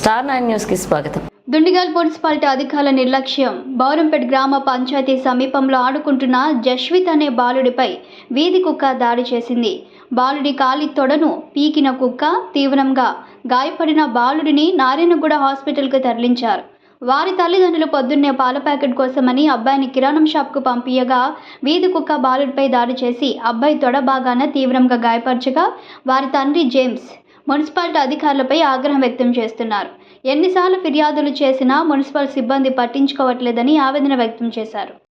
Star nine న్యూస్కి స్వాగతం. Dundigal municipality అధికారుల నిర్లక్ష్యం. బౌరంపేట్ గ్రామ పంచాయతీ సమీపంలో ఆడుకుంటున్న జస్విత్ అనే బాలుడిపై వీధి కుక్క దాడి చేసింది. బాలుడి కాలి తొడను పీకిన కుక్క తీవ్రంగా గాయపడిన బాలుడిని నారాయణగూడ హాస్పిటల్కు తరలించారు. వారి తల్లిదండ్రులు పొద్దున్నే పాల ప్యాకెట్ కోసమని అబ్బాయిని కిరాణం షాప్కు పంపించగా వీధి కుక్క బాలుడిపై దాడి చేసి అబ్బాయి తొడ భాగాన తీవ్రంగా గాయపరచగా వారి తండ్రి జేమ్స్ మున్సిపాలిటీ అధికారులపై ఆగ్రహం వ్యక్తం చేస్తున్నారు. ఎన్నిసార్లు ఫిర్యాదులు చేసినా మున్సిపల్ సిబ్బంది పట్టించుకోవట్లేదని ఆవేదన వ్యక్తం చేశారు.